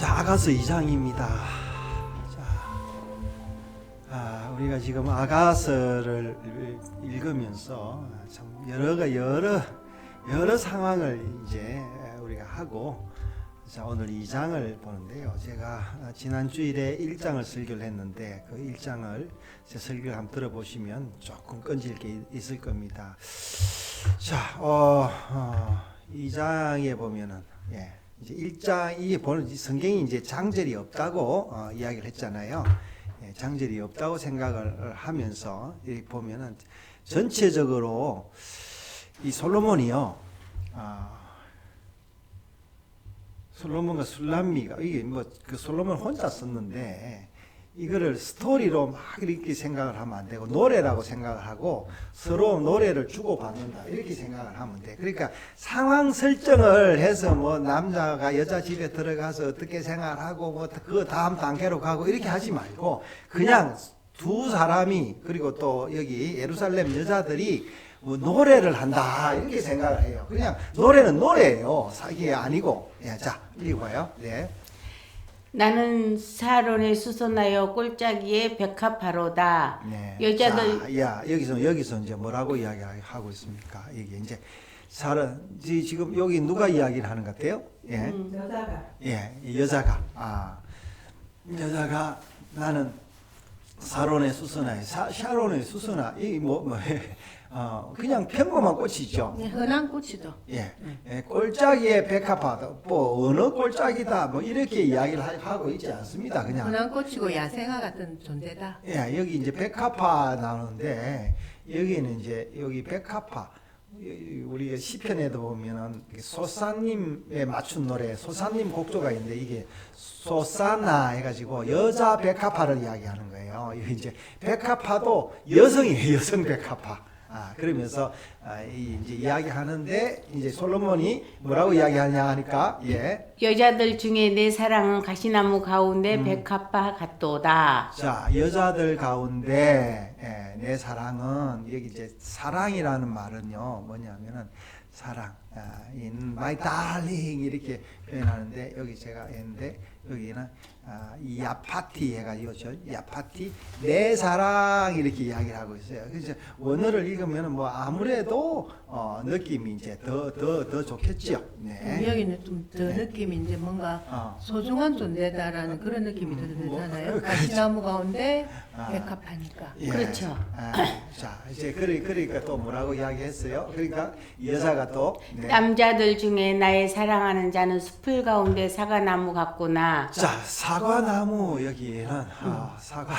자, 아가서 2장입니다. 자, 아, 우리가 지금 아가서를 읽으면서 참 여러가 여러 여러 상황을 이제 우리가 하고 자, 오늘 2장을 보는데요. 제가 지난 주일에 1장을 설교를 했는데 그 1장을 제 설교를 한번 들어보시면 조금 끈질 게 있을 겁니다. 자, 어, 어 2장에 보면은 예. 이제 1장 이 보는 성경이 이제 장절이 없다고 어, 이야기를 했잖아요. 예, 장절이 없다고 생각을 하면서 이 보면은 전체적으로 이 솔로몬이요. 아, 솔로몬과 술람미가 이게 뭐 그 솔로몬 혼자 썼는데 이거를 스토리로 막 이렇게 생각을 하면 안 되고 노래라고 생각을 하고 서로 노래를 주고 받는다 이렇게 생각을 하면 돼. 그러니까 상황 설정을 해서 뭐 남자가 여자 집에 들어가서 어떻게 생활 하고 뭐 그 다음 단계로 가고 이렇게 하지 말고 그냥 두 사람이 그리고 또 여기 예루살렘 여자들이 뭐 노래를 한다 이렇게 생각을 해요. 그냥 노래는 노래예요. 사기 아니고. 예, 자 읽어봐요. 네. 나는 사론에 수선하여 꼴짜기에 백합하로다. 네. 여자들 자, 야 여기서 여기서 이제 뭐라고 이야기하고 있습니까? 이게 이제 지- 지금 여기 누가 이야기를 하는 것 같아요? 예, 음. 여자가 예, 이 여자가 아 여자가 나는 사론의 수선아, 사, 샤론의 수선아 이뭐 뭐, 어, 그냥 평범한 꽃이죠. 네, 흔한 꽃이죠. 예, 예, 꼴짝이의 백합하다, 뭐 어느 꼴짝이다, 뭐 이렇게 이야기를 하- 하고 있지 않습니다. 그냥 흔한 꽃이고 야생화 같은 존재다. 예, 여기 이제 백합화 나오는데 여기는 이제 여기 백합화 이- 우리 시편에도 보면은 소사님에 맞춘 노래 소사님 곡조가 있는데 이게 소사나 해가지고 여자 백합화를 이야기하는 거예요. 이게 이제 백합화도 여성이에요, 여성 백합화. 아 그러면서 아, 이 이제 이야기하는데 이제 솔로몬이 뭐라고 이야기하냐 하니까 예. 여자들 중에 내 사랑은 가시나무 가운데 음. 백합화 같도다. 자, 여자들 가운데 예, 내 사랑은 여기 이제 사랑이라는 말은요 뭐냐면은 사랑, 아, in my darling 이렇게 표현하는데 여기 제가 했는데 여기는 아, 이 야파티 해가지고 저 야파티 내 사랑 이렇게 이야기를 하고 있어요. 그래서 원어를 읽으면 뭐 아무래도 어, 느낌이 이제 더 더 더 좋겠죠. 네. 여기는 좀더 네. 느낌이 이제 뭔가 어. 소중한 존재다라는 그런 느낌이 더 음, 뭐, 들잖아요. 그렇죠. 가시나무 가운데 아. 백합하니까. 예. 그렇죠. 아, 자, 이제 그러, 그러니까 또 뭐라고 이야기했어요? 그러니까 여자가 또 네. 남자들 중에 나의 사랑하는 자는 숲을 가운데 사과나무 같구나. 자, 사과나무 여기에는 아, 사과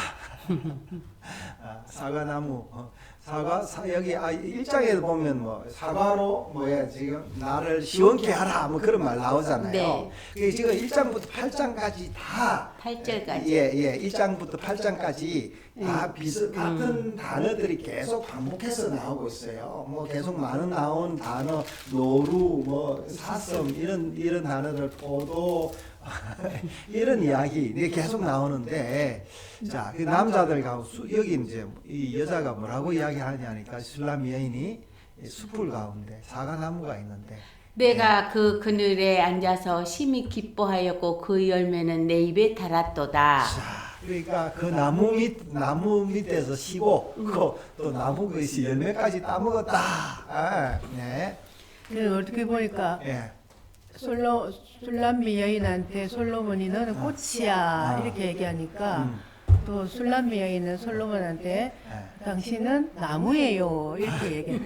아, 사과나무 어, 사과 사, 여기 아, 일장에 보면 뭐 사과로 뭐야 지금 나를 시원케 하라 뭐 그런 말 나오잖아요. 네. 그게 지금 1장부터 8장까지 다 8절까지. 예, 예. 1장부터 8장까지 음. 다 비슷 같은 단어들이 계속 반복해서 나오고 있어요. 뭐 계속 많은 나온 단어 노루 뭐 사슴 이런 이런 단어들 포도 이런 이야기 이게 계속 나오는데 자, 그 남자들 가고 수, 여기 이제 이 여자가 뭐라고 이야기하냐니까 술람 여인이 이 숲을 가운데 사과나무가 있는데 내가 그 그늘에 앉아서 심히 기뻐하였고 그 열매는 내 입에 달았도다. 자, 그러니까 그 나무 밑 나무 밑에서 쉬고 그 또 나무 것이 열매까지 따먹었다. 아, 네, 그래서 어떻게 보니까 예, 솔로 술람미 여인한테 솔로몬이 너는 아. 꽃이야 아. 이렇게 얘기하니까 음, 또 술람미 여인은 솔로몬한테 예. 당신은 나무예요 이렇게 얘기해.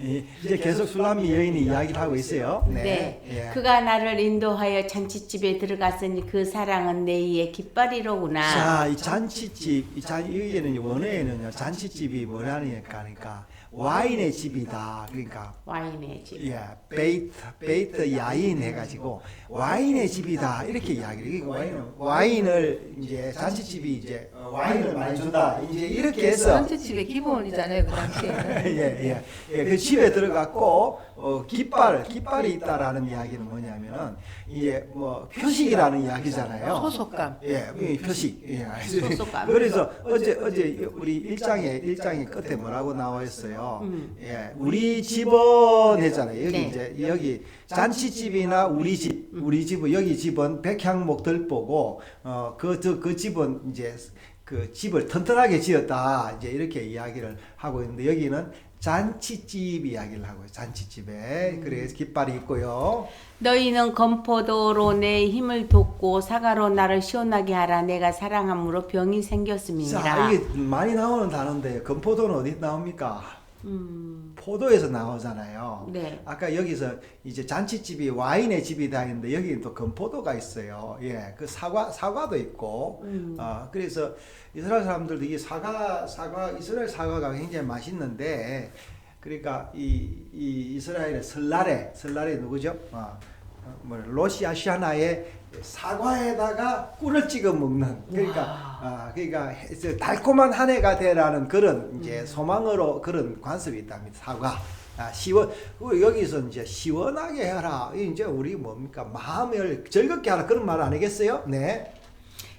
이- 이제 계속 술람미 여인이 이야기를 하고 있어요. 네, 네. 예. 그가 나를 인도하여 잔치집에 들어갔으니 그 사랑은 내 이의 깃발이로구나. 자, 이 잔치집, 이 잔, 여기에는 원어에는요, 잔치집이 뭐라니까 하니까 와인의 집이다. 그러니까 와인의 집. 예, 베이트, 베이트 야인 해가지고 와인의 집이다 이렇게 이야기를. 이거 와인을, 와인을 이제 잔치집이 집이 이제 어, 와인을 많이 준다. 이제 이렇게 해서 전체 집의 기본이잖아요 그 당시에는. 예, 예. 예, 그 집에 들어갔고 어, 깃발, 깃발이 있다라는 이야기는 뭐냐면은 이게 뭐 표식이라는 이야기잖아요. 소속감. 예, 이 표식. 예. 소속감. 그래서 어제 어제 우리 일장에 일장의 끝에 뭐라고 나와 있어요. 음. 예, 우리 집은 했잖아요. 여기 네. 이제 여기 잔치집이나 우리 집, 우리 집은 여기 집은 백향목 들보고 어그 저그 집은 이제 그 집을 튼튼하게 지었다 이제 이렇게 이야기를 하고 있는데 여기는 잔치집 이야기를 하고요. 잔치집에 그래서 깃발이 있고요. 너희는 건포도로 내 힘을 돋고 사과로 나를 시원하게 하라 내가 사랑함으로 병이 자 생겼음이니라. 이게 많이 나오는 단어인데 건포도는 어디 나옵니까? 음, 포도에서 나오잖아요. 네. 아까 여기서 이제 잔치집이 와인의 집이다 했는데 여기는 또 건포도가 있어요. 예, 그 사과 사과도 있고. 음. 어, 그래서 이스라엘 사람들도 이 사과 사과 이스라엘 사과가 굉장히 맛있는데 그러니까 이, 이 이스라엘의 설날에 설날에 누구죠? 어, 어, 뭐 로시아시아나의 사과에다가 꿀을 찍어 먹는 그러니까 아 그러니까 달콤한 한 해가 되라는 그런 이제 소망으로 그런 관습이 있답니다 사과 아 시원 그 여기서 이제 시원하게 해라 이 이제 우리 뭡니까 마음을 즐겁게 하라 그런 말 아니겠어요? 네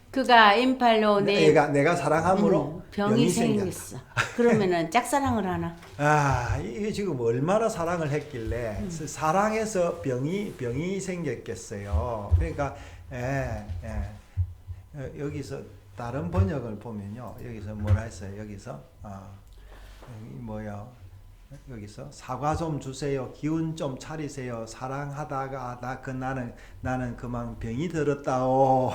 그가 인팔로 내 내가 내가 사랑함으로 음, 병이. 생겼어. 그러면은 짝사랑을 하나? 아 이게 지금 얼마나 사랑을 했길래 음. 사랑해서 병이 병이 생겼겠어요. 그러니까 예, 예. 어, 여기서 다른 번역을 보면요. 여기서 뭐라 했어요? 여기서 아 여기 뭐야 여기서 사과 좀 주세요 기운 좀 차리세요 사랑하다가 나 그 나는 나는 그만 병이 들었다오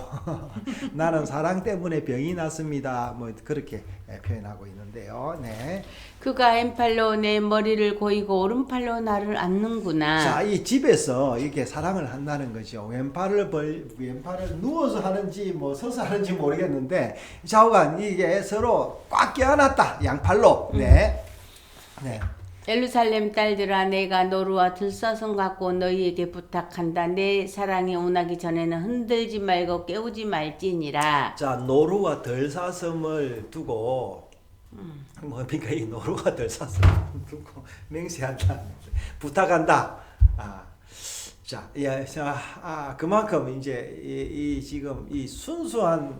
나는 사랑 때문에 병이 났습니다 뭐 그렇게 예, 표현하고 있는데요 네. 그가 왼팔로 내 머리를 고이고 오른팔로 나를 안는구나. 자, 이 집에서 이렇게 사랑을 한다는 거죠. 왼팔을 벌, 왼팔을 누워서 하는지 뭐 서서 하는지 모르겠는데 좌우간 이게 서로 꽉 껴안았다. 양팔로. 네. 네. 예루살렘 딸들아 내가 노루와 들사슴 갖고 너희에게 부탁한다 내 사랑이 오나기 전에는 흔들지 말고 깨우지 말지니라 자, 노루와 덜사슴을 두고 뭡니까 이 노루와 덜사슴을 두고 맹세한다. 부탁한다. 아. 자, 예, 자, 아, 그만큼 이제 이, 이 지금 이 순수한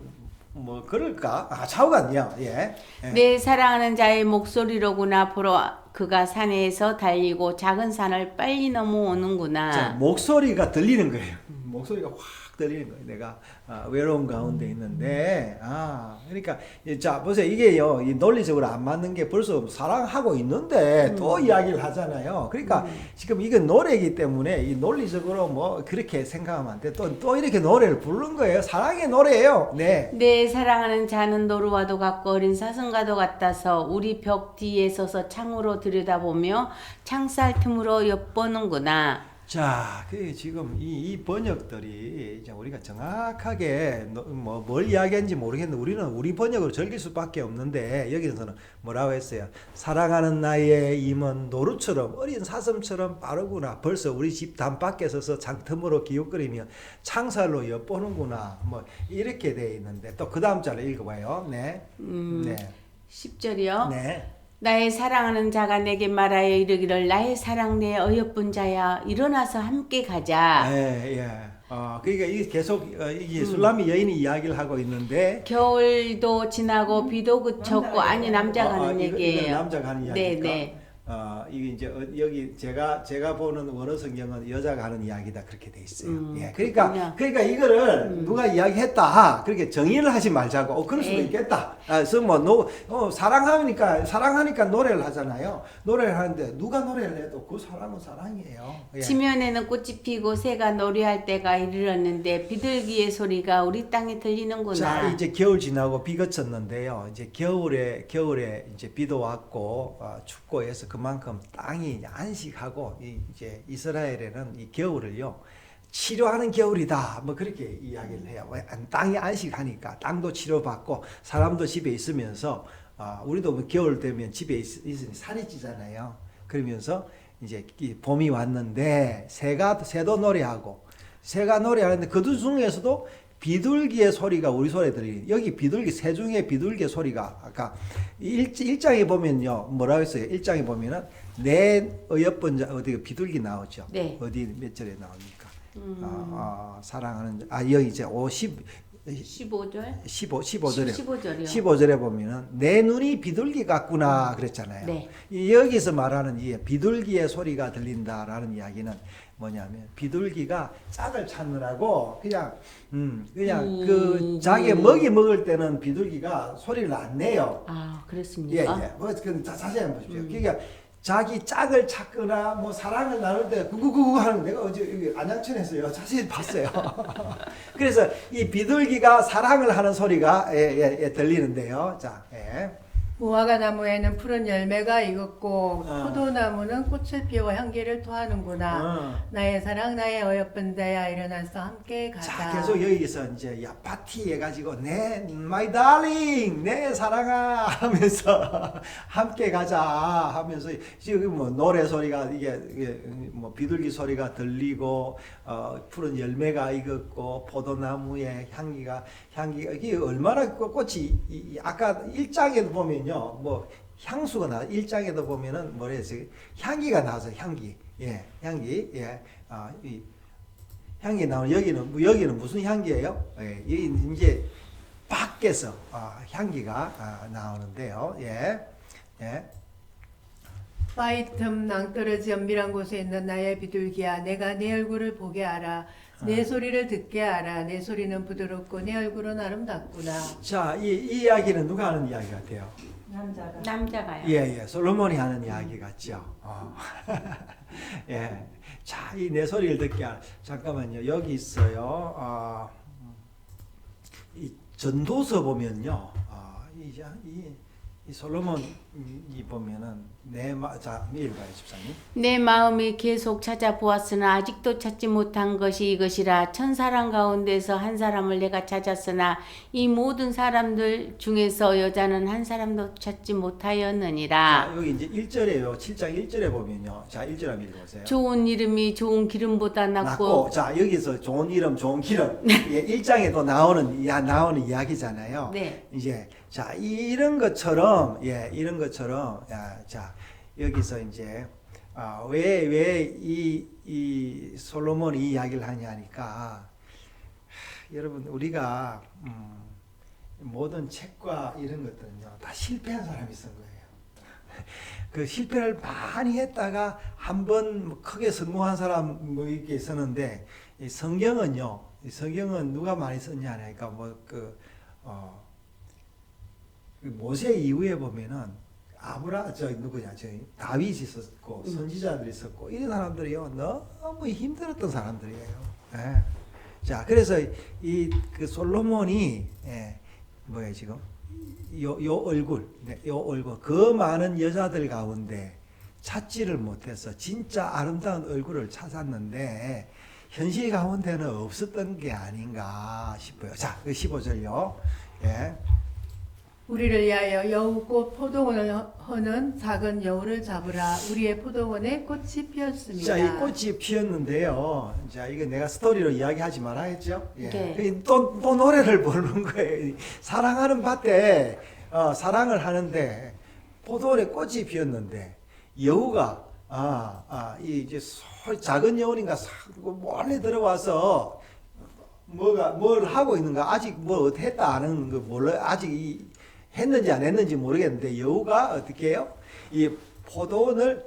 뭐 그럴까? 아, 좌우간요. 예. 예. 내 사랑하는 자의 목소리로구나 보러 그가 산에서 달리고 작은 산을 빨리 넘어오는구나 자, 목소리가 들리는 거예요. 목소리가 확 들리는 거예요. 내가 아, 외로운 가운데 있는데, 아, 그러니까 이- 자 보세요. 이게요, 이 논리적으로 안 맞는 게 벌써 사랑하고 있는데 또 이야기를 하잖아요. 그러니까 지금 이건 노래이기 때문에 이 논리적으로 뭐 그렇게 생각하면 안 돼. 또또 이렇게 노래를 부르는 거예요. 사랑의 노래예요. 네. 내 사랑하는 자는 노루와도 같고 어린 사슴과도 같아서 우리 벽 뒤에 서서 창으로 들여다보며 창살 틈으로 엿보는구나 자, 그 지금 이, 이 번역들이 이제 우리가 정확하게 뭐 뭘 이야기하는지 모르겠는데 우리는 우리 번역으로 즐길 수밖에 없는데 여기서는 뭐라고 했어요? 사랑하는 나의 임은 노루처럼 어린 사슴처럼 빠르구나. 벌써 우리 집 단밖에 서서 장틈으로 기웃거리며 창살로 엿보는구나. 뭐 이렇게 돼 있는데 또 그 다음 절을 읽어봐요. 네, 음, 네, 10절이요 네. 나의 사랑하는 자가 내게 말하여 이르기를 나의 사랑 내 어여쁜 자야 일어나서 함께 가자 예, 예. 어, 그러니까 이게 계속 어, 이게 술람이 여인이 이야기를 하고 있는데 겨울도 지나고 비도 그쳤고 아니 남자가 어, 어, 하는 이거- 이거 얘기예요 남자가 하는 네, 이야기니까. 네. 어, 이게 이제 어, 여기 제가 제가 보는 원어 성경은 여자가 하는 이야기다 그렇게 돼 있어요. 음, 예, 그러니까 그렇군요. 그러니까 이거를 누가 이야기했다 그렇게 정의를 하지 말자고. 어, 그럴 수도 에이. 있겠다. 아, 그래서 뭐 노, 어, 사랑하니까 사랑하니까 노래를 하잖아요. 노래를 하는데 누가 노래를 해도 그 사랑은 사랑이에요. 예. 지면에는 꽃이 피고 새가 노래할 때가 이르렀는데 비둘기의 소리가 우리 땅에 들리는구나 자 이제 겨울 지나고 비 그쳤는데요. 이제 겨울에 겨울에 이제 비도 왔고 어, 춥고 해서 그만큼 땅이 안식하고 이, 이제 이스라엘에는 이 겨울을요 치료하는 겨울이다. 뭐 그렇게 이야기를 해요. 왜? 안- 땅이 안식하니까 땅도 치료받고 사람도 집에 있으면서 어, 우리도 뭐 겨울 되면 집에 있, 있으니 살이 찌잖아요. 그러면서 이제 이 봄이 왔는데 새가 새도 노래하고 새가 노래하는데 그 중에서도 비둘기의 소리가 우리 소리에 들리는 여기 비둘기 세중의 비둘기의 소리가 아까 일, 일장에 보면요 뭐라고 했어요 일장에 보면은 내 어여쁜 자 어디 비둘기 나오죠 네. 어디 몇 절에 나옵니까 음. 아, 아, 사랑하는 아 여기 이제 50 15절? 15 15절에 15절이요. 15절에 보면은 내 눈이 비둘기 같구나 그랬잖아요. 네. 이 여기서 말하는 이 비둘기의 소리가 들린다라는 이야기는 뭐냐면 비둘기가 짝을 찾느라고 그냥 음 그냥 음, 그 자기 음. 먹이 먹을 때는 비둘기가 소리를 안 내요. 아, 예, 그렇습니까? 예. 뭐, 그, 자, 자세히 한번 보십시오. 음. 그러니까 자기 짝을 찾거나 뭐 사랑을 나눌 때 구구구구 하는 거 내가 어제 여기 안양천에서요. 자세히 봤어요. 그래서 이 비둘기가 사랑을 하는 소리가 예, 예, 예, 들리는데요. 자, 예. 무화과 나무에는 푸른 열매가 익었고 어. 포도나무는 꽃을 피워 향기를 토하는구나. 어. 나의 사랑 나의 어여쁜 자야 일어나서 함께 가자. 자, 계속 여기서 이제 야 파티 해가지고 내 my darling 내 사랑아 하면서 함께 가자 하면서 지금 뭐 노래 소리가 이게, 이게 뭐 비둘기 소리가 들리고 어, 푸른 열매가 익었고 포도나무의 향기가 향기가 이게 얼마나 그 꽃이 이- 이 아까 일장에도 보면요 뭐 향수가 나 일장에도 보면은 뭐라 해서 향기가 나서 향기 예 향기 예 아 이 향기 나오는 여기는 뭐 여기는 무슨 향기예요? 예, 이제 밖에서 아, 향기가 아, 나오는데요. 예, 예. 바위 틈 낭떠러지 연밀한 곳에 있는 나의 비둘기야 내가 내 얼굴을 보게 하라. 내 소리를 듣게 하라. 내 소리는 부드럽고 내 얼굴은 아름답구나. 자, 이, 이 이야기는 누가 하는 이야기 같아요? 남자가. 남자가요. 예, 예. 솔로몬이 하는 이야기 같죠. 어. 예. 자, 이 내 소리를 듣게 하 잠깐만요. 여기 있어요. 어, 이 전도서 보면요. 어, 이, 자- 이, 이 솔로몬 이 보면은 내 마, 자, 읽어봐요, 집사님. 내 마음이 계속 찾아보았으나 아직도 찾지 못한 것이 이것이라 천 사람 가운데서 한 사람을 내가 찾았으나 이 모든 사람들 중에서 여자는 한 사람도 찾지 못하였느니라 자, 여기 이제 1절에요. 7장 1절에 보면요. 자, 1절 한번 읽어보세요. 좋은 이름이 좋은 기름보다 낮고, 낫고 자, 여기서 좋은 이름, 좋은 기름. 예, 1장에도 나오는, 야, 나오는 이야기잖아요. 네. 이제, 자, 이런 것처럼, 예, 이런 것처럼, 야, 자, 여기서 이제, 아, 왜, 왜 이, 이 솔로몬 이 이 이야기를 하냐니까, 하, 여러분, 우리가, 음, 모든 책과 이런 것들은요, 다 실패한 사람이 쓴 거예요. 그 실패를 많이 했다가 한번 뭐 크게 성공한 사람 뭐 이렇게 있었는데 이 성경은요. 이 성경은 누가 많이 썼냐 하니까 뭐그 어, 그 모세 이후에 보면은 아브라 저 누구냐 저 다윗이 있었고 선지자들이 있었고 이런 사람들이요 너무 힘들었던 사람들이에요. 예. 자 그래서 이그 솔로몬이 예, 뭐야 지금 요, 요 얼굴, 네, 요 얼굴, 그 많은 여자들 가운데 찾지를 못해서 진짜 아름다운 얼굴을 찾았는데 현실 가운데는 없었던 게 아닌가 싶어요. 자, 그 15절요. 예. 우리를 위하여 여우꽃 포도원을 허는 작은 여우를 잡으라. 우리의 포도원에 꽃이 피었습니다. 자, 이 꽃이 피었는데요. 자, 이거 내가 스토리로 이야기하지 말아 했죠? 예. 네. 그 또, 또 노래를 부르는 거예요. 사랑하는 밭에, 어, 사랑을 하는데, 포도원에 꽃이 피었는데, 여우가, 아, 아, 이 이제 소, 작은 여우인가 사- 몰래 들어와서, 뭐가, 뭘 하고 있는가, 아직 뭘 어떻게 했다 아는 거 몰라, 아직 이, 했는지 안 했는지 모르겠는데, 여우가 어떻게 해요? 이 포도원을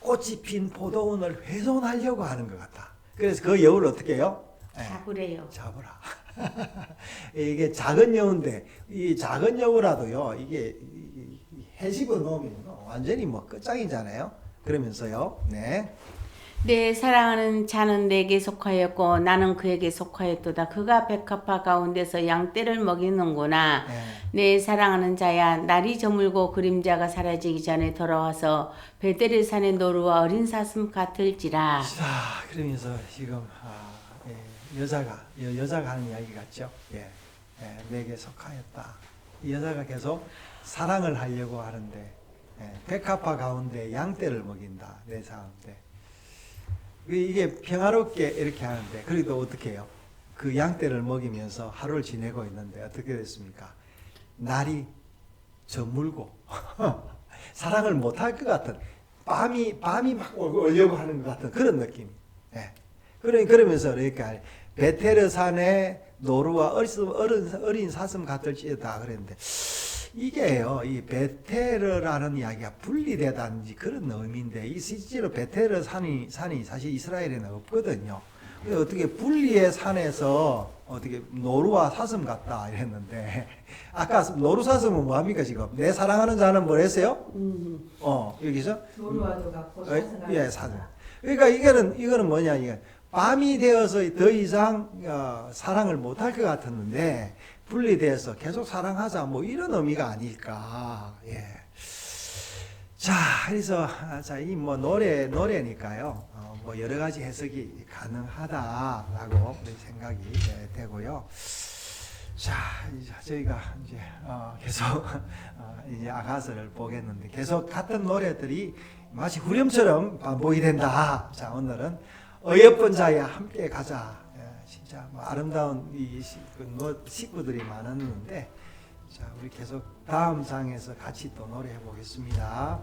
꽃이 핀 포도원을 훼손하려고 하는 것 같다. 그래서 그 여우를 어떻게 해요? 예, 잡으래요. 잡으라. 이게 작은 여우인데 이 작은 여우라도요 이게 해집어 놓으면 완전히 뭐 끝장이잖아요. 그러면서요, 네. 내 사랑하는 자는 내게 속하였고 나는 그에게 속하였도다. 그가 백합화 가운데서 양떼를 먹이는구나. 예. 내 사랑하는 자야 날이 저물고 그림자가 사라지기 전에 돌아와서 베델의 산의 노루와 어린 사슴 같을지라. 자, 그러면서 지금 아, 예, 여자가 여, 여자가 하는 이야기 같죠. 예, 예, 내게 속하였다. 이 여자가 계속 사랑을 하려고 하는데 예, 백합화 가운데 양떼를 먹인다 내 사람인데 이게 평화롭게 이렇게 하는데 그래도 어떻게 해요? 그 양떼를 먹이면서 하루를 지내고 있는데 어떻게 됐습니까? 날이 저물고 사랑을 못할 것 같은 밤이 밤이 막 오- 오려고 하는 것 같은 그런 느낌. 예. 그러 그러면서 그러니까 베테르 산에 노루와 어린 어린, 사슴 같을지어다 그랬는데 이게요 이 베테르라는 이야기가 분리되다든지 그런 의미인데 이 실제로 베테르 산이 산이 사실 이스라엘에는 없거든요. 어떻게 분리의 산에서 어떻게 노루와 사슴 같다 이랬는데 아까 노루 사슴은 뭐합니까 지금 내 사랑하는 자는 뭐랬어요? 음. 어 여기서 노루와도 같고 어, 예, 사슴. 그러니까 이거는 이거는 뭐냐 이게 밤이 되어서 더 이상 어, 사랑을 못할 것 같았는데 분리돼서 계속 사랑하자 뭐 이런 의미가 아닐까. 예. 자, 그래서 자 이 뭐 노래 노래니까요. 어, 뭐 여러 가지 해석이 가능하다라고 생각이 예, 되고요. 자, 저희가 이제 어, 계속 어, 이제 아가서를 보겠는데 계속 같은 노래들이 마치 후렴처럼 반복이 된다. 자, 오늘은 어여쁜 자야 함께 가자. 예, 진짜 뭐 아름다운 이 시- 그 노- 식구들이 많았는데 자, 우리 계속 다음 장에서 같이 또 노래해 보겠습니다.